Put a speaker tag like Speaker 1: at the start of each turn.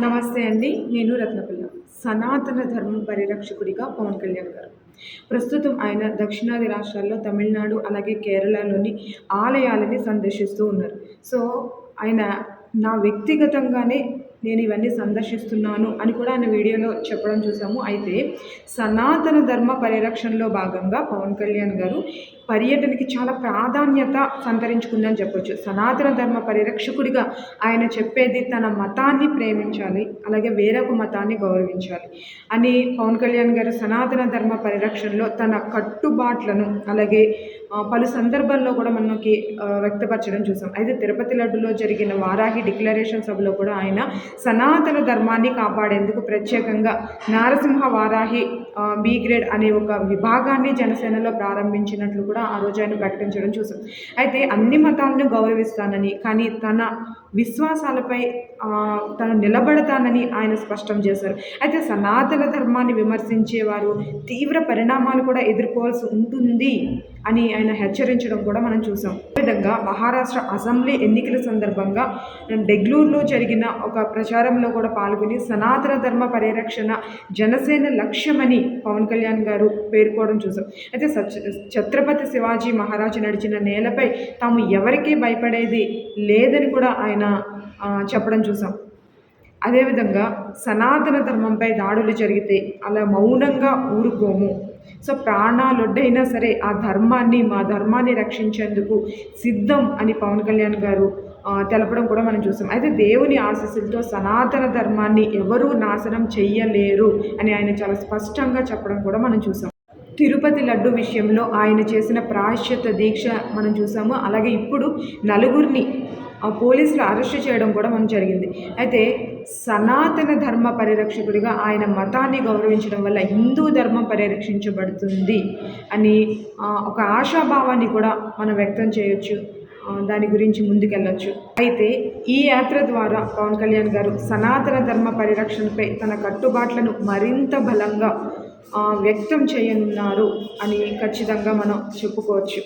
Speaker 1: నమస్తే అండి నేను రత్నపిల్ల సనాతన ధర్మ పరిరక్షకుడిగా పవన్ కళ్యాణ్ గారు. ప్రస్తుతం ఆయన దక్షిణాది రాష్ట్రాల్లో తమిళనాడు అలాగే కేరళలోని ఆలయాలని సందర్శిస్తూ ఉన్నారు. సో ఆయన నా వ్యక్తిగతంగానే నేను ఇవన్నీ సందర్శిస్తున్నాను అని కూడా ఆయన వీడియోలో చెప్పడం చూసాము. అయితే సనాతన ధర్మ పరిరక్షణలో భాగంగా పవన్ కళ్యాణ్ గారు పర్యటనకి చాలా ప్రాధాన్యత సంతరించుకుందని చెప్పొచ్చు. సనాతన ధర్మ పరిరక్షకుడిగా ఆయన చెప్పేది తన మతాన్ని ప్రేమించాలి అలాగే వేరొక మతాన్ని గౌరవించాలి అని పవన్ కళ్యాణ్ గారు సనాతన ధర్మ పరిరక్షణలో తన కట్టుబాట్లను అలాగే పలు సందర్భాల్లో కూడా మనకి వ్యక్తపరచడం చూసాం. అయితే తిరుపతి లడ్డులో జరిగిన వారాహి డిక్లరేషన్ సభలో కూడా ఆయన సనాతన ధర్మాన్ని కాపాడేందుకు ప్రత్యేకంగా నారసింహ వారాహి బి గ్రేడ్ అనే ఒక విభాగాన్ని జనసేనలో ప్రారంభించినట్లు కూడా ఆ రోజు ఆయన ప్రకటించడం చూసాం. అయితే అన్ని మతాలను గౌరవిస్తానని కానీ తన విశ్వాసాలపై తను నిలబడతానని ఆయన స్పష్టం చేశారు. అయితే సనాతన ధర్మాన్ని విమర్శించేవారు తీవ్ర పరిణామాలు కూడా ఎదుర్కోవాల్సి ఉంటుంది అని ఆయన హెచ్చరించడం కూడా మనం చూసాం. విధంగా మహారాష్ట్ర అసెంబ్లీ ఎన్నికల సందర్భంగా బెంగళూరులో జరిగిన ఒక ప్రచారంలో కూడా పాల్గొని సనాతన ధర్మ పరిరక్షణ జనసేన లక్ష్యమని పవన్ కళ్యాణ్ గారు పేర్కోవడం చూసాం. అయితే ఛత్రపతి శివాజీ మహారాజు నడిచిన నేలపై తాము ఎవరికీ భయపడేది లేదని కూడా ఆయన చెప్పడం చూసాం. అదేవిధంగా సనాతన ధర్మంపై దాడులు జరిగితే అలా మౌనంగా ఊరుకోము. సో ప్రాణాలొడ్డైనా సరే ఆ ధర్మాన్ని మా ధర్మాన్ని రక్షించేందుకు సిద్ధం అని పవన్ కళ్యాణ్ గారు తెలపడం కూడా మనం చూసాం. అయితే దేవుని ఆశీస్సులతో సనాతన ధర్మాన్ని ఎవరూ నాశనం చెయ్యలేరు అని ఆయన చాలా స్పష్టంగా చెప్పడం కూడా మనం చూసాం. తిరుపతి లడ్డు విషయంలో ఆయన చేసిన ప్రాశ్యత దీక్ష మనం చూసాము. అలాగే ఇప్పుడు నలుగురిని పోలీసులు అరెస్ట్ చేయడం కూడా మనం జరిగింది. అయితే సనాతన ధర్మ పరిరక్షకుడిగా ఆయన మతాన్ని గౌరవించడం వల్ల హిందూ ధర్మం పరిరక్షించబడుతుంది అని ఒక ఆశాభావాన్ని కూడా మనం వ్యక్తం చేయొచ్చు. దాని గురించి ముందుకెళ్ళొచ్చు. అయితే ఈ యాత్ర ద్వారా పవన్ కళ్యాణ్ గారు సనాతన ధర్మ పరిరక్షణపై తన కట్టుబాట్లను మరింత బలంగా వ్యక్తం చేయనున్నారు అని ఖచ్చితంగా మనం చెప్పుకోవచ్చు.